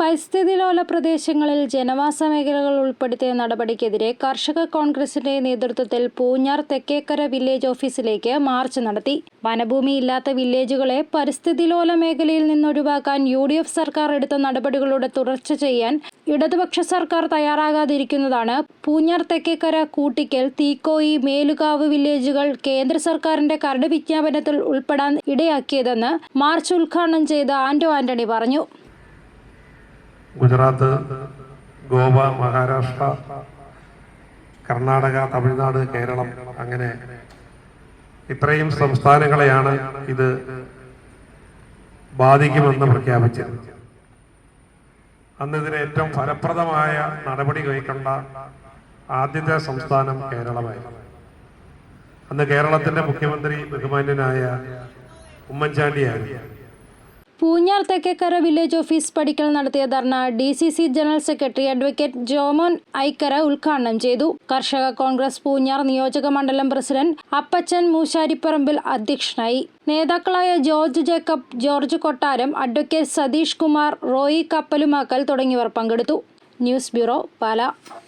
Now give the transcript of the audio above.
പരിസ്ഥിതി ലോല പ്രദേശങ്ങളിൽ ജനവാസ മേഖലകൾ ഉൾപ്പെടുത്തിയ നടപടിക്കെതിരെ കർഷക കോൺഗ്രസിന്റെ നേതൃത്വത്തിൽ പൂഞ്ഞാർ തെക്കേക്കര വില്ലേജ് ഓഫീസിലേക്ക് മാർച്ച് നടത്തി. വനഭൂമി ഇല്ലാത്ത വില്ലേജുകളെ പരിസ്ഥിതി ലോല മേഖലയിൽ നിന്നൊഴിവാക്കാൻ യു ഡി എഫ് സർക്കാർ എടുത്ത നടപടികളുടെ തുടർച്ച ചെയ്യാൻ ഇടതുപക്ഷ സർക്കാർ തയ്യാറാകാതിരിക്കുന്നതാണ് പൂഞ്ഞാർ തെക്കേക്കര കൂട്ടിക്കൽ തീക്കോയി മേലുകാവ് വില്ലേജുകൾ കേന്ദ്ര സർക്കാരിന്റെ കരട് വിജ്ഞാപനത്തിൽ ഉൾപ്പെടാൻ ഇടയാക്കിയതെന്ന് മാർച്ച് ഉദ്ഘാടനം ചെയ്ത ആന്റോ ആന്റണി പറഞ്ഞു. ഗുജറാത്ത് ഗോവ മഹാരാഷ്ട്ര കർണാടക തമിഴ്നാട് കേരളം അങ്ങനെ ഇത്രയും സംസ്ഥാനങ്ങളെയാണ് ഇത് ബാധിക്കുമെന്ന് പ്രഖ്യാപിച്ചത്. അന്നിതിന് ഏറ്റവും ഫലപ്രദമായ നടപടി കൈക്കൊണ്ട ആദ്യത്തെ സംസ്ഥാനം കേരളമായിരുന്നു. അന്ന് കേരളത്തിന്റെ മുഖ്യമന്ത്രി ബഹുമാന്യനായ ഉമ്മൻചാണ്ടിയായിരുന്നു. പൂഞ്ഞാർ തെക്കേക്കര വില്ലേജ് ഓഫീസ് പടിക്കൽ നടത്തിയ ധർണ D C C general secretary advocate Jomon Aikkara ഉദ്ഘാടനം ചെയ്തു. കർഷക കോൺഗ്രസ് പൂഞ്ഞാർ നിയോജക മണ്ഡലം പ്രസിഡന്റ് അപ്പച്ചൻ മൂശാരിപ്പറമ്പിൽ അധ്യക്ഷനായി. നേതാക്കളായ George Jacob George Kottaram advocate Satheesh Kumar Roy Kappalumakkal തുടങ്ങിയവർ പങ്കെടുത്തു. News bureau Pala.